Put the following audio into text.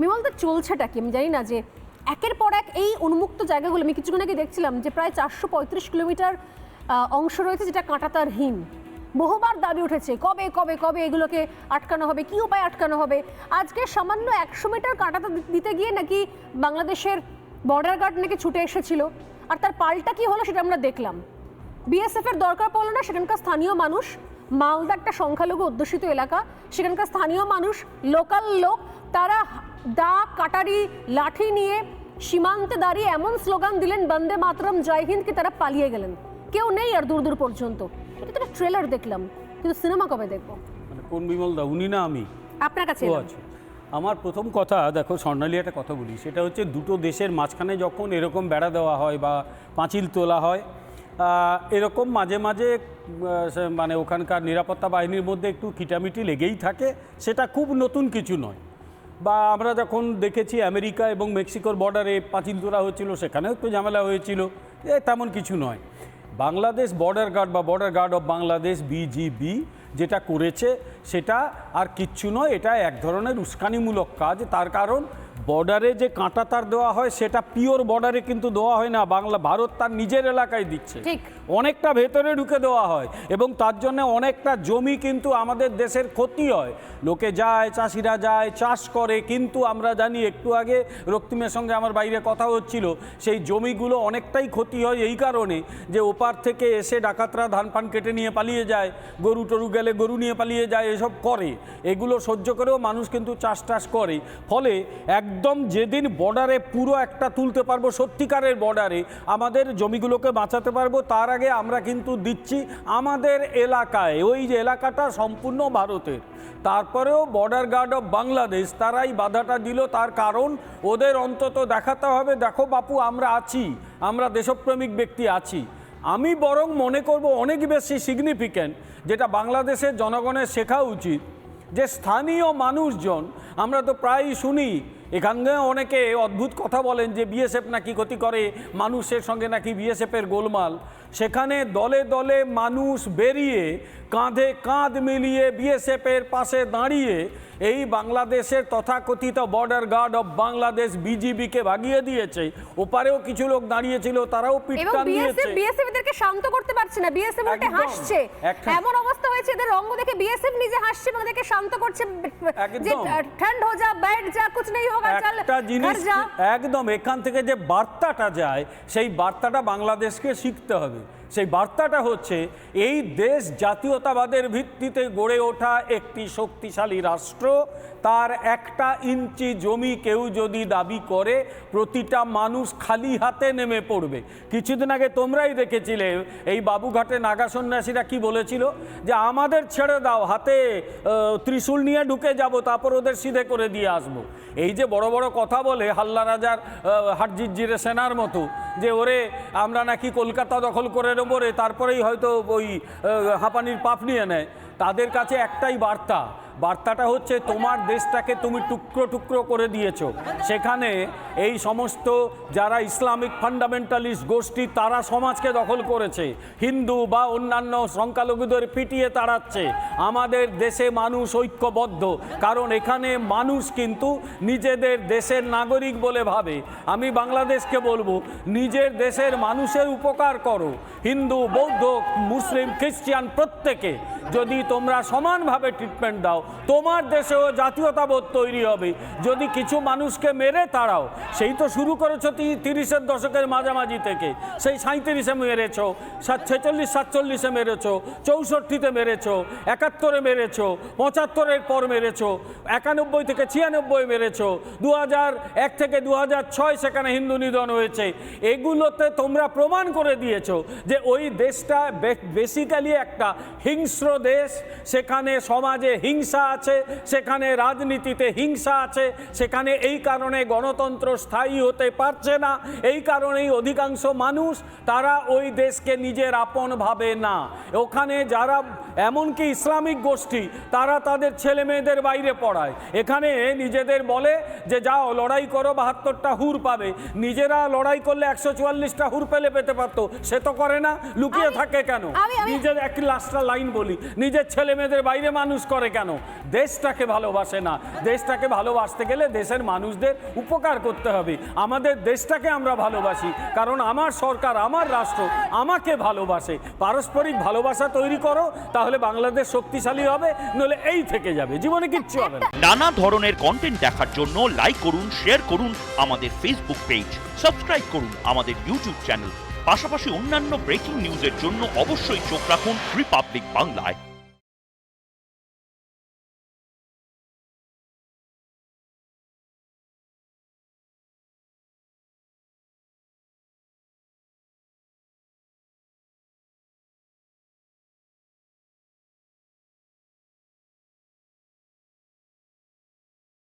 বিমলদা চলছেটা কি? আমি জানি না যে একের পর এক এই উন্মুক্ত জায়গাগুলো, আমি কিছুক্ষণ আগে দেখছিলাম যে প্রায় চারশো পঁয়ত্রিশ কিলোমিটার অংশ রয়েছে যেটা কাঁটাতারহীন বহুবার দাবি উঠেছে, কবে কবে কবে এগুলোকে আটকানো হবে, কি উপায় আটকানো হবে? আজকে সামান্য একশো মিটার কাঁটাতা দিতে গিয়ে নাকি বাংলাদেশের বর্ডার গার্ড নাকি ছুটে এসেছিল। আর তার পাল্টা কি হলো সেটা আমরা দেখলাম। বিএসএফ এর দরকার পড়ল না, সেখানকার স্থানীয় মানুষ মালদা একটা সংখ্যালঘু অধ্যুষিত এলাকা। সেখানকার স্থানীয় মানুষ লোকাল লোক তারা দা কাটারি লাঠি নিয়ে সীমান্তে দাঁড়িয়ে এমন স্লোগান দিলেন বন্দে মাতরম জয় হিন্দ কি তারা পালিয়ে গেলেন। কেউ নেই আর দূর দূর পর্যন্ত। এটা তো ট্রেলার দেখলাম। কিন্তু সিনেমা কবে দেখব? মানে কোন বিমল দা উনি না আমি। আপনার কাছে আচ্ছা। আমার প্রথম কথা দেখো স্বর্ণালী একটা কথা বলি। সেটা হচ্ছে দুটো দেশের মাঝখানে যখন এরকম বেড়া দেওয়া হয় বা পাঁচিল তোলা হয় এরকম মাঝে মাঝে মানে ওখানকার নিরাপত্তা বাহিনীর মধ্যে একটু খিটামিটি লেগেই থাকে, সেটা খুব নতুন কিছু নয়। বা আমরা যখন দেখেছি আমেরিকা এবং মেক্সিকোর বর্ডারে পাঁচিল তোলা হয়েছিল, সেখানেও একটু ঝামেলা হয়েছিল, এ তেমন কিছু নয়। বাংলাদেশ বর্ডার গার্ড বা border guard of Bangladesh BGB যেটা করেছে, সেটা আর কিচ্ছু নয়, এটা এক ধরনের উস্কানিমূলক কাজ, তার কারণ বর্ডারে যে কাঁটা তার দেওয়া হয় সেটা পিওর বর্ডারে কিন্তু দেওয়া হয় না। বাংলা ভারত তার নিজের এলাকায় দিচ্ছে। ঠিক। অনেকটা ভেতরে ঢুকে দেওয়া হয় এবং তার জন্য অনেকটা জমি কিন্তু আমাদের দেশের ক্ষতি হয়। লোকে যায় চাষিরা যায় চাষ করে কিন্তু আমরা জানি একটু আগে রক্তিমের সঙ্গে আমার বাইরে কথা হচ্ছিল সেই জমিগুলো অনেকটাই ক্ষতি হয় এই কারণে যে ওপার থেকে এসে ডাকাতরা ধান পান কেটে নিয়ে পালিয়ে যায় গরু টরু গেলে গরু নিয়ে পালিয়ে যায় এসব করে। এগুলো সহ্য করেও মানুষ কিন্তু চাষ টাস করে। ফলে একদম যেদিন বর্ডারে পুরো একটা তুলতে পারব, সত্যিকারের বর্ডারে আমাদের জমিগুলোকে বাঁচাতে পারব, তার আগে আমরা কিন্তু দিচ্ছি আমাদের এলাকায়। ওই যে এলাকাটা সম্পূর্ণ ভারতের। তারপরেও বর্ডার গার্ড অফ বাংলাদেশ তারাই বাধাটা দিল, তার কারণ ওদের অন্তত দেখাতে হবে, দেখো বাপু, আমরা আছি, আমরা দেশপ্রেমিক ব্যক্তি আছি। আমি বরং মনে করব অনেক বেশি সিগনিফিক্যান্ট যেটা বাংলাদেশের জনগণের শেখা উচিত, যে স্থানীয় মানুষজন, আমরা তো প্রায়ই শুনি এখানে অনেকে অদ্ভুত কথা বলেন যে বিএসএফ নাকি ক্ষতি করে, মানুষের সঙ্গে নাকি বিএসএফের গোলমাল। সেখানে দলে দলে মানুষ বেরিয়ে কাঁধে কাঁধ মিলিয়ে বিএসএফের পাশে দাঁড়িয়ে এই বাংলাদেশের তথাকথিত বর্ডার গার্ড অফ বাংলাদেশ বিজিবিকে ভাগিয়ে দিয়েছে। ওপারেও কিছু লোক দাঁড়িয়েছিল তারাও পিটটান দিয়েছে বিএসএফ এদেরকে শান্ত করতে পারছে না। বিএসএফ উল্টে হাসছে। এমন অবস্থা হয়েছে এদের রঙ্গ দেখে বিএসএফ নিজে হাসছে এবং এদেরকে শান্ত করছে। যে ঠান্ড হো যা ব্যাট যা কিছু নেই হোগা চল একটা জিনিস একদম এখান থেকে যে বার্তাটা যায় সেই বার্তাটা বাংলাদেশকে শিখতে হবে। Valley সেই বার্তাটা হচ্ছে, এই দেশ জাতীয়তাবাদের ভিত্তিতে গড়ে ওঠা একটি শক্তিশালী রাষ্ট্র, তার একটা ইঞ্চি জমি কেউ যদি দাবি করে, প্রতিটা মানুষ খালি হাতে নেমে পড়বে। কিছুদিন আগে তোমরাই দেখেছিলে, এই বাবুঘাটে নাগা সন্ন্যাসীরা কি বলেছিল? যে আমাদের ছেড়ে দাও, হাতে ত্রিশূল নিয়ে ঢুকে যাব, তারপর ওদের সিধে করে দিয়ে আসব। এই যে বড় বড় কথা বলে হাল্লা রাজার হাটজিজিরে সেনার মতো, যে ওরে, আমরা নাকি কলকাতা দখল করে নেব রে তারপরেই হয়তো ওই হাঁপানির পাপ নিয়ে নেয়। তাদের কাছে একটাই বার্তা বার্তাটা হচ্ছে তোমার দেশটাকে তুমি টুকরো টুকরো করে দিয়েছ। সেখানে এই সমস্ত যারা ইসলামিক ফান্ডামেন্টালিস্ট গোষ্ঠী, তারা সমাজকে দখল করেছে। হিন্দু বা অন্যান্য সংখ্যালঘুদের পিটিয়ে তাড়াচ্ছে। আমাদের দেশে মানুষ ঐক্যবদ্ধ, কারণ এখানে মানুষ কিন্তু নিজেদের দেশের নাগরিক বলে ভাবে। আমি বাংলাদেশকে বলব, নিজের দেশের মানুষের উপকার করো। হিন্দু, বৌদ্ধ, মুসলিম, খ্রিস্টান প্রত্যেকে যদি তোমরা সমানভাবে ট্রিটমেন্ট দাও তোমার দেশেও জাতীয়তাবোধ তৈরি হবে। যদি কিছু মানুষকে মেরে তাড়াও, সেই তো শুরু করেছ তিরিশের দশকের মাঝামাঝি থেকে। সেই সাঁত্রিশে মেরেছো ছেচল্লিশ, সাতচল্লিশে মেরেছো, চৌষট্টিতে মেরেছো, একাত্তরে মেরেছো, পঁচাত্তরের পর মেরেছো, একানব্বই থেকে ছিয়ানব্বই মেরেছো দু এক থেকে দু ছয় সেখানে হিন্দু নিধন হয়েছে। এগুলোতে তোমরা প্রমাণ করে দিয়েছ যে ওই দেশটা বেসিক্যালি একটা হিংস্র দেশ, সেখানে সমাজে হিংসা আছে সেখানে রাজনীতিতে হিংসা আছে সেখানে এই কারণে গণতন্ত্র স্থায়ী হতে পারছে না এই কারণেই অধিকাংশ মানুষ তারা ওই দেশকে নিজের আপন ভাবে না। ওখানে যারা এমনকি ইসলামিক গোষ্ঠী তারা তাদের ছেলে মেয়েদের বাইরে পড়ায়। এখানে নিজেদের বলে যে যাও লড়াই করো বাহাত্তরটা হুর পাবে। নিজেরা লড়াই করলে একশো চুয়াল্লিশটা হুর পেলে পেতে পারতো। সে তো করে না লুকিয়ে থাকে কেন? নিজের এক লাস্টটা লাইন বলি। নিজের ছেলে মেয়েদের বাইরে মানুষ করে কেন? দেশটাকে ভালোবাসে না। দেশটাকে ভালোবাসতে গেলে দেশের মানুষদের উপকার করতে হবে। আমাদের দেশটাকে আমরা ভালোবাসি, কারণ আমার সরকার, আমার রাষ্ট্র আমাকে ভালোবাসে। পারস্পরিক ভালোবাসা তৈরি করো, তাহলে বাংলাদেশ শক্তিশালী হবে, নইলে এই থেকে যাবে। জীবনে কিচ্ছু হবে নানা ধরনের কন্টেন্ট দেখার জন্য লাইক করুন শেয়ার করুন আমাদের ফেসবুক পেজ সাবস্ক্রাইব করুন আমাদের ইউটিউব চ্যানেল পাশাপাশি অন্যান্য ব্রেকিং নিউজের জন্য অবশ্যই চোখ রাখুন রিপাবলিক বাংলায়